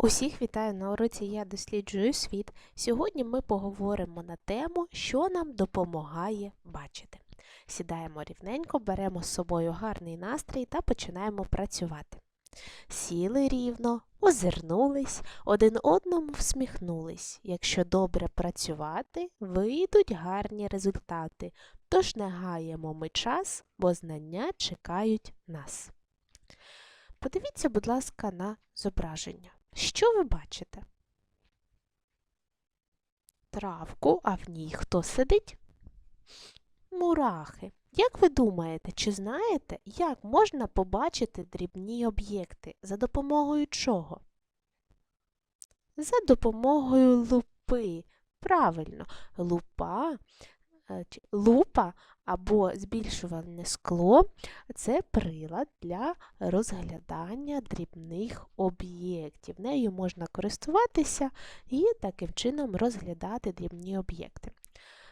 Усіх вітаю на уроці Я досліджую світ. Сьогодні ми поговоримо на тему, що нам допомагає бачити. Сідаємо рівненько, беремо з собою гарний настрій та починаємо працювати. Сіли рівно, озирнулись, один одному всміхнулись. Якщо добре працювати, вийдуть гарні результати. Тож не гаємо ми час, бо знання чекають нас. Подивіться, будь ласка, на зображення. Що ви бачите? Травку, а в ній хто сидить? Мурахи. Як ви думаєте, чи знаєте, як можна побачити дрібні об'єкти? За допомогою чого? За допомогою лупи. Правильно, лупа, лупа або збільшувальне скло це прилад для розглядання дрібних об'єктів. Нею можна користуватися і таким чином розглядати дрібні об'єкти.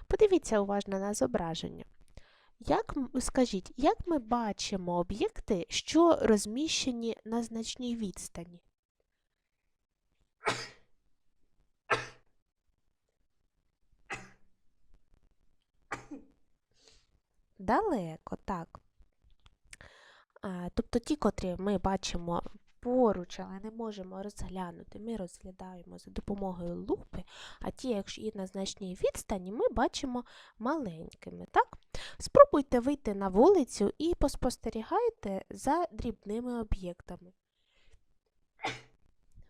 Подивіться уважно на зображення. Як, скажіть, як ми бачимо об'єкти, що розміщені на значній відстані? Далеко, так. Тобто ті, котрі ми бачимо поруч, але не можемо розглянути, ми розглядаємо за допомогою лупи, а ті, якщо і на значній відстані, ми бачимо маленькими. Так? Спробуйте вийти на вулицю і поспостерігайте за дрібними об'єктами.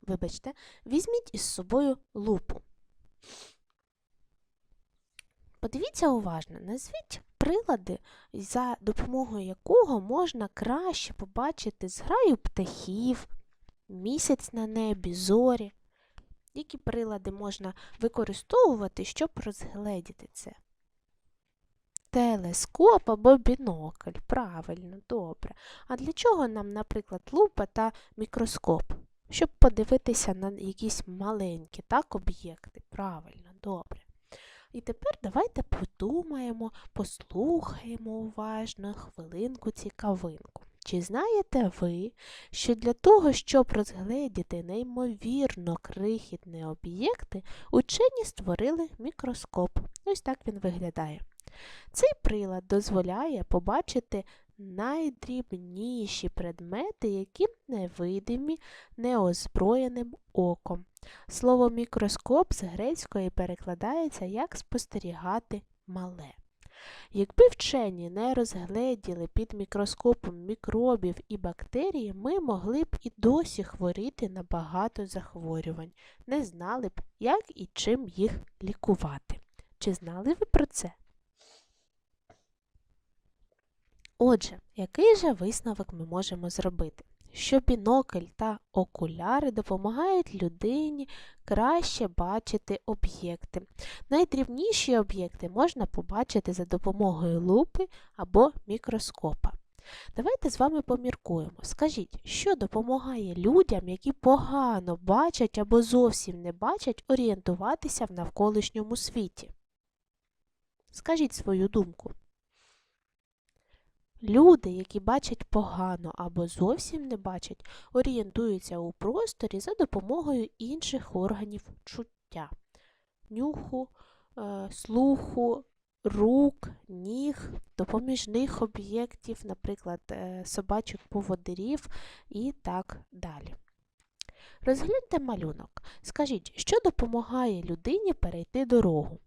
Вибачте, візьміть із собою лупу. Подивіться уважно, назвіть прилади, за допомогою якого можна краще побачити зграю птахів, місяць на небі, зорі. Які прилади можна використовувати, щоб розгледіти це? Телескоп або бінокль. Правильно, добре. А для чого нам, наприклад, лупа та мікроскоп? Щоб подивитися на якісь маленькі так, об'єкти. Правильно, добре. І тепер давайте подумаємо, послухаємо уважно хвилинку цікавинку. Чи знаєте ви, що для того, щоб розгледіти неймовірно крихітні об'єкти, учені створили мікроскоп. Ось так він виглядає. Цей прилад дозволяє побачити найдрібніші предмети, які невидимі неозброєним оком. Слово мікроскоп з грецької перекладається як спостерігати мале. Якби вчені не розгледіли під мікроскопом мікробів і бактерії, ми могли б і досі хворіти на багато захворювань, не знали б, як і чим їх лікувати. Чи знали ви про це? Отже, який же висновок ми можемо зробити? Що бінокль та окуляри допомагають людині краще бачити об'єкти. Найдрібніші об'єкти можна побачити за допомогою лупи або мікроскопа. Давайте з вами поміркуємо. Скажіть, що допомагає людям, які погано бачать або зовсім не бачать, орієнтуватися в навколишньому світі? Скажіть свою думку. Люди, які бачать погано або зовсім не бачать, орієнтуються у просторі за допомогою інших органів чуття нюху, е, слуху, рук, ніг, допоміжних об'єктів, наприклад, е, собачих поводирів і так далі. Розгляньте малюнок. Скажіть, що допомагає людині перейти дорогу?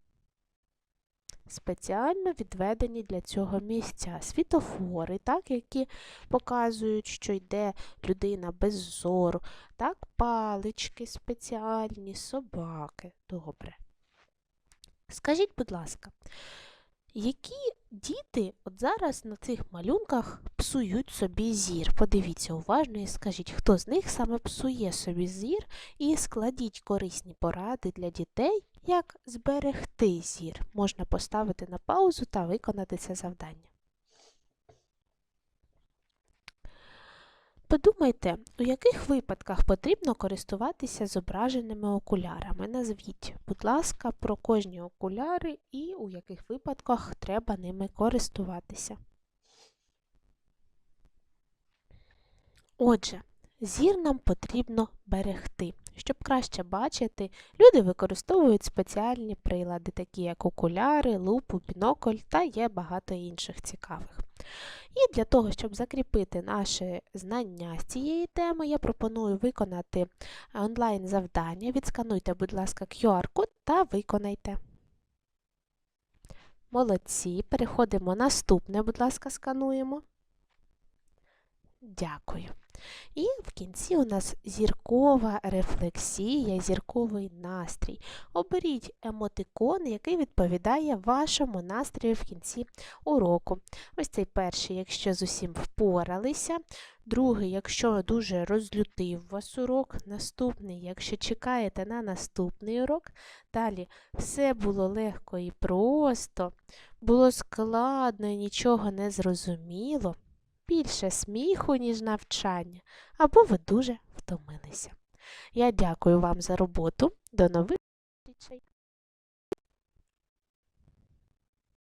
Спеціально відведені для цього місця світофори, так, які показують, що йде людина без зору, так, палички спеціальні, собаки. Добре. Скажіть, будь ласка, які діти от зараз на цих малюнках псують собі зір? Подивіться уважно і скажіть, хто з них саме псує собі зір, і складіть корисні поради для дітей, як зберегти зір. Можна поставити на паузу та виконати це завдання. Подумайте, у яких випадках потрібно користуватися зображеними окулярами. Назвіть, будь ласка, про кожні окуляри і у яких випадках треба ними користуватися. Отже, зір нам потрібно берегти. Щоб краще бачити, люди використовують спеціальні прилади, такі як окуляри, лупу, бінокль та є багато інших цікавих. І для того, щоб закріпити наше знання з цієї теми, я пропоную виконати онлайн завдання. Відскануйте, будь ласка, QR-код та виконайте. Молодці. Переходимо наступне, будь ласка, скануємо. Дякую. І в кінці у нас зіркова рефлексія, зірковий настрій. Оберіть емотикон, який відповідає вашому настрою в кінці уроку. Ось цей перший, якщо з усім впоралися. Другий, якщо дуже розлютив вас урок. Наступний, якщо чекаєте на наступний урок. Далі все було легко і просто, було складно і нічого не зрозуміло більше сміху, ніж навчання, або ви дуже втомилися. Я дякую вам за роботу. До нових зустрічей!